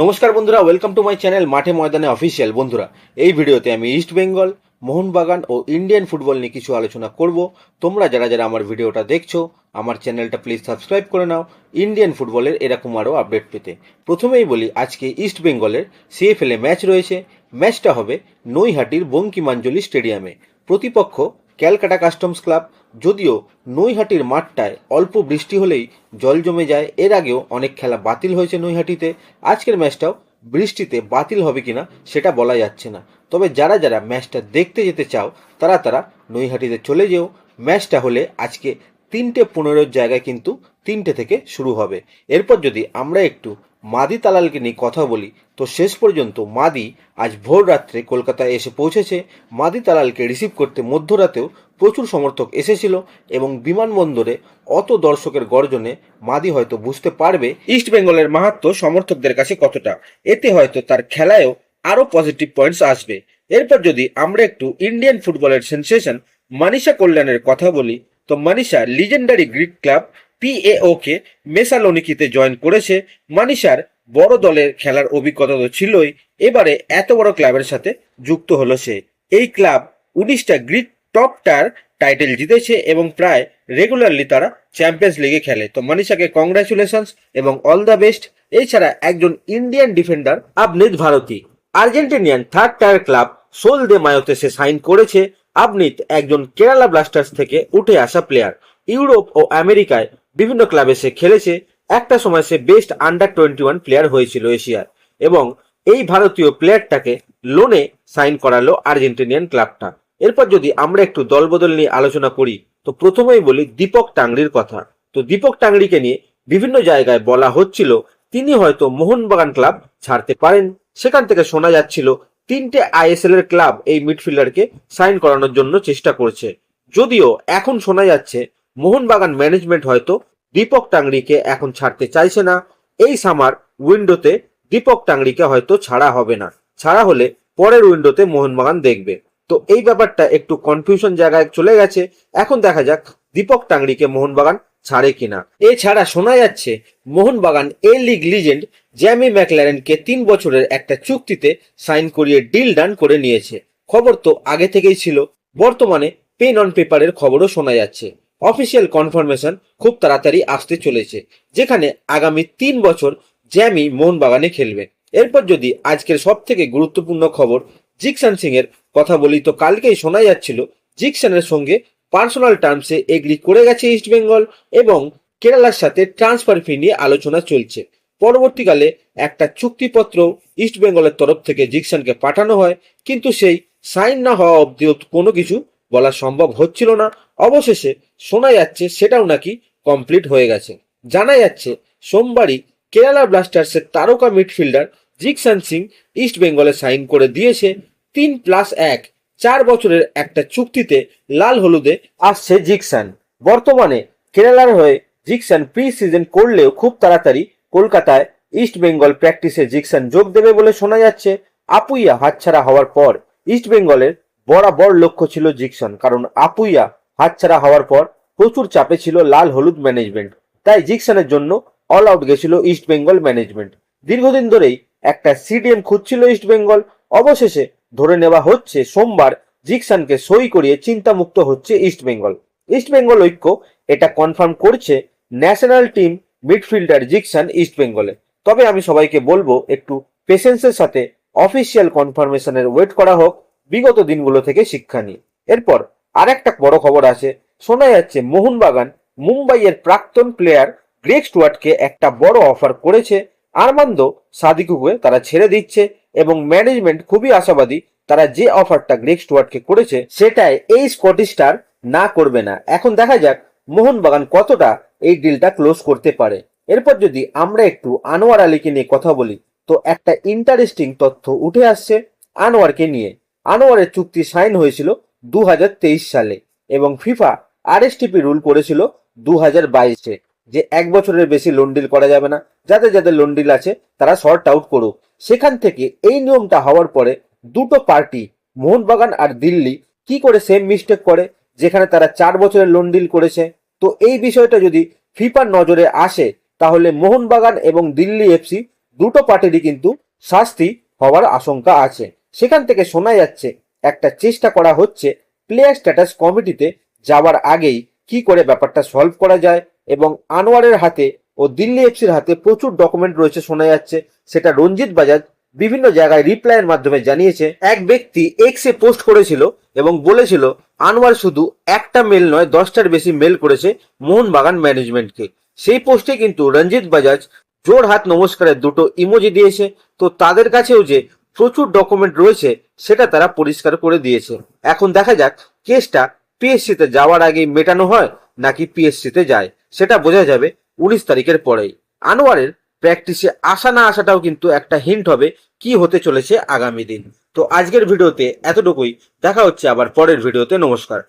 নমস্কার বন্ধুরা welcome to my channel মাঠে ময়দানে অফিসিয়াল বন্ধুরা, এই ভিডিওতে আমি ইস্ট বেঙ্গল মোহনবাগান ও ইন্ডিয়ান ফুটবল নিয়ে কিছু আলোচনা করব। তোমরা যারা যারা আমার ভিডিওটা দেখছ, আমার চ্যানেলটা প্লিজ সাবস্ক্রাইব করে নাও। ইন্ডিয়ান ফুটবলের এরকম আরও আপডেট পেতে। প্রথমেই বলি, আজকে ইস্ট বেঙ্গলের সিএফএল ম্যাচ রয়েছে। ম্যাচটা হবে নৈহাটির বঙ্কিমাঞ্জলি স্টেডিয়ামে প্রতিপক্ষ ক্যালকাটা কাস্টমস ক্লাব, যদিও নৈহাটির মাঠটায় অল্প বৃষ্টি হলেই জল জমে যায়, এর আগেও অনেক খেলা বাতিল হয়েছে নৈহাটিতে। আজকের ম্যাচটাও বৃষ্টিতে বাতিল হবে কিনা সেটা বলা যাচ্ছে না। তবে যারা যারা ম্যাচটা দেখতে যেতে চাও, তারা তারা নৈহাটিতে চলে যেও। ম্যাচটা হলে আজকে তিনটে পনেরোর জায়গায় কিন্তু তিনটে থেকে শুরু হবে। এরপর যদি আমরা একটু মাদি তালালকে নিয়ে কথা বলি। তো শেষ পর্যন্ত মাদি আজ ভোর রাত্রে কলকাতায় এসে পৌঁছেছে। মাদি তালালকে রিসিভ করতে মধ্যরাতেও প্রচুর সমর্থক এসেছিল এবং বিমানবন্দরে অত দর্শকের গর্জনে মাদি হয়তো বুঝতে পারবে ইস্ট বেঙ্গলের মাহাত্ম সমর্থকদের কাছে কতটা। এতে হয়তো তার খেলায়ও আরও পজিটিভ পয়েন্টস আসবে। এরপর যদি আমরা একটু ইন্ডিয়ান ফুটবলের সেন্সেশন মানিষা কল্যাণের কথা বলি, তো Manisha legendary Greek club PAOK মেসালোনিকিতে join করেছে। মানিষার বড় দলের খেলার অভিজ্ঞতা তো ছিলই। এবারে এত বড় ক্লাবের সাথে যুক্ত হলো সে। এই ক্লাব উনিশটা গ্রিক টপ টায়ার টাইটেল জিতেছে এবং প্রায় রেগুলারলি তারা চ্যাম্পিয়ন্স লিগে খেলে। তো মানিষাকে কংগ্রাচুলেশনস এবং অল দ্য বেস্ট এছাড়া একজন Indian defender Abneet Bharti Argentinian third tier club Sol de মায়োতে সে সাইন করেছে। আবনিত একজন কেরালা ব্লাস্টার্স থেকে উঠে আসা প্লেয়ার ইউরোপ ও আমেরিকায় বিভিন্ন ক্লাবে সে খেলেছে। একটা সময় সে best under twenty one player হয়েছিল এশিয়ার এবং এই ভারতীয় প্লেয়ারটাকে লোনে সাইন করালো আর্জেন্টিনিয়ান ক্লাবটা এরপর যদি আমরা একটু দলবদল নিয়ে আলোচনা করি, তো প্রথমেই বলি দীপক টাংরির কথা। তো দীপক টাংরিকে নিয়ে বিভিন্ন জায়গায় বলা হচ্ছিল, তিনি হয়তো মোহনবাগান ক্লাব ছাড়তে পারেন। সেখান থেকে শোনা যাচ্ছিল, তিনটে আইএসএল এর ক্লাব এই মিডফিল্ডারকে সাইন করানোর জন্য চেষ্টা করছে। যদিও এখন শোনা যাচ্ছে মোহনবাগান ম্যানেজমেন্ট হয়তো দীপক টাংরিকে এখন ছাড়তে চাইছে না। এই সামার উইন্ডোতে দীপক টাংরিকে হয়তো ছাড়া হবে না। ছাড়া হলে পরের উইন্ডোতে মোহনবাগান দেখবে। তো এই ব্যাপারটা একটু কনফিউশন জায়গায় চলে গেছে। এখন দেখা যাক দীপক টাংরিকে মোহনবাগান ছাড়ে কিনা। এছাড়া শোনা যাচ্ছে, Mohun Bagan A league legend Jamie ম্যাকল্যারেনকে তিন বছরের একটা চুক্তিতে সাইন করিয়ে ডিল ডান করে নিয়েছে। খবর তো আগে থেকেই ছিল। বর্তমানে পেন অন পেপারের খবরও শোনা যাচ্ছে। অফিসিয়াল কনফার্মেশন খুব তাড়াতাড়ি আসতে চলেছে, যেখানে আগামী তিন বছর জ্যামি মোহনবাগানে খেলবে। এরপর যদি আজকের সব থেকে গুরুত্বপূর্ণ খবর জিকসান সিং এর কথা বলি, তো কালকেই শোনা যাচ্ছিল জিকসানের সঙ্গে পার্সোনাল টার্মসে এগ্রি করে গেছে ইস্ট বেঙ্গল এবং কেরালার সাথে ট্রান্সফার ফি নিয়ে আলোচনা চলছে। পরবর্তীকালে একটা চুক্তিপত্র ইস্ট বেঙ্গলের তরফ থেকে জিকসানকে পাঠানো হয়, কিন্তু সেই সাইন না হওয়া অব্দিও কোনো কিছু বলা সম্ভব হচ্ছিল না। অবশেষে শোনা যাচ্ছে সেটাও নাকি কমপ্লিট হয়ে গেছে। জানা যাচ্ছে সোমবারই কেরালা ব্লাস্টার্সের তারকা মিডফিল্ডার জিকসান সিং ইস্ট বেঙ্গলে সাইন করে দিয়েছে তিন প্লাস এক। চার বছরের একটা চুক্তিতে লাল হলুদে আসছে জিকসান। বর্তমানে কেরালার হয়ে জিকসান প্রি সিজন করলেও খুব তাড়াতাড়ি কলকাতায় ইস্ট বেঙ্গল প্র্যাকটিসে জিকসান যোগ দেবে বলে শোনা যাচ্ছে। আপুইয়া হাতছাড়া হওয়ার পর ইস্ট বেঙ্গলের বরাবর লক্ষ্য ছিল জিকসন, কারণ আপুইয়া হাতছাড়া হওয়ার পর প্রচুর চাপে ছিল লাল হলুদ ম্যানেজমেন্ট। তাই জিকসনের জন্য অল আউট গেছিল ইস্ট বেঙ্গল ম্যানেজমেন্ট। দীর্ঘদিন ধরেই একটা সিডিএম খুঁজছিল ইস্ট বেঙ্গল অবশেষে ধরে নেওয়া হচ্ছে সোমবার জিকসানকে সই করিয়ে চিন্তামুক্ত হচ্ছে ইস্ট বেঙ্গল ইস্ট বেঙ্গল ঐক্য এটা কনফার্ম করছে national team midfielder Jeakson East বেঙ্গলে তবে আমি সবাইকে বলব, একটু পেশেন্সের সাথে অফিসিয়াল কনফার্মেশনের ওয়েট করা হোক। বিগত দিনগুলো থেকে শিক্ষা নিয়ে। এরপর আর একটা বড় খবর আছে শোনা যাচ্ছে মোহনবাগান মুম্বাইয়ের প্রাক্তন প্লেয়ার গ্রেক স্টুয়ার্টকে একটা বড় অফার করেছে। আরমান্দ সাদিকুকে তারা ছেড়ে দিচ্ছে এবং ম্যানেজমেন্ট খুবই আশাবাদী তারা যে অফারটা গ্রেক স্টুয়ার্টকে করেছে সেটাই এই স্কটিশ স্টার না করবে না। এখন দেখা যাক মোহনবাগান কতটা এই ডিলটা ক্লোজ করতে পারে। এরপর যদি আমরা একটু আনোয়ার আলীকে নিয়ে কথা বলি, তো একটা ইন্টারেস্টিং তথ্য উঠে আসছে আনোয়ারকে নিয়ে। আনোয়ারের চুক্তি সাইন হয়েছিল দু হাজার তেইশ সালে এবং ফিফা আরএসটিপি রুল করেছিল দু হাজার বাইশে যে এক বছরের বেশি লোন ডিল করা যাবে না। যাদের যাদের লোন ডিল আছে, তারা শর্ট আউট করুক। সেখান থেকে এই নিয়মটা হওয়ার পরে দুটো পার্টি মোহনবাগান আর দিল্লি, কি করে সেম মিস্টেক করে, যেখানে তারা চার বছরের লোন ডিল করেছে। তো এই বিষয়টা যদি ফিফার নজরে আসে, তাহলে মোহনবাগান এবং দিল্লি এফসি দুটো পার্টিরই কিন্তু শাস্তি হওয়ার আশঙ্কা আছে। সেখান থেকে শোনা যাচ্ছে, একটা চেষ্টা করা হচ্ছে প্লেয়ার স্ট্যাটাস কমিটিতে যাওয়ার আগেই কি করে ব্যাপারটা সলভ করা যায় এবং আনোয়ারের হাতে ও দিল্লি এফসির হাতে প্রচুর ডকুমেন্ট রয়েছে শোনা যাচ্ছে। সেটা রঞ্জিত বাজাজ বিভিন্ন জায়গায় রিপ্লাইয়ের মাধ্যমে জানিয়েছে। এক ব্যক্তি এক্সে পোস্ট করেছিল এবং বলেছিল, আনোয়ার শুধু একটা মেল নয়, দশটার বেশি মেল করেছে মোহনবাগান ম্যানেজমেন্টকে সেই পোস্টে কিন্তু রঞ্জিত বাজাজ জোর হাত নমস্কারের দুটো ইমোজি দিয়েছে। তো তাদের কাছেও যে প্রচুর ডকুমেন্ট রয়েছে, সেটা তারা পরিষ্কার করে দিয়েছে। এখন দেখা যাক, কেসটা পিএসসিতে যাওয়ার আগে মেটানো হয় নাকি পিএসসিতে যায়, সেটা বোঝা যাবে উনিশ তারিখের পরেই। আনোয়ারের প্র্যাকটিসে আসা না আসাটাও কিন্তু একটা হিন্ট হবে কি হতে চলেছে আগামী দিন। তো আজকের ভিডিওতে এতটুকুই, দেখা হচ্ছে আবার পরের ভিডিওতে, নমস্কার।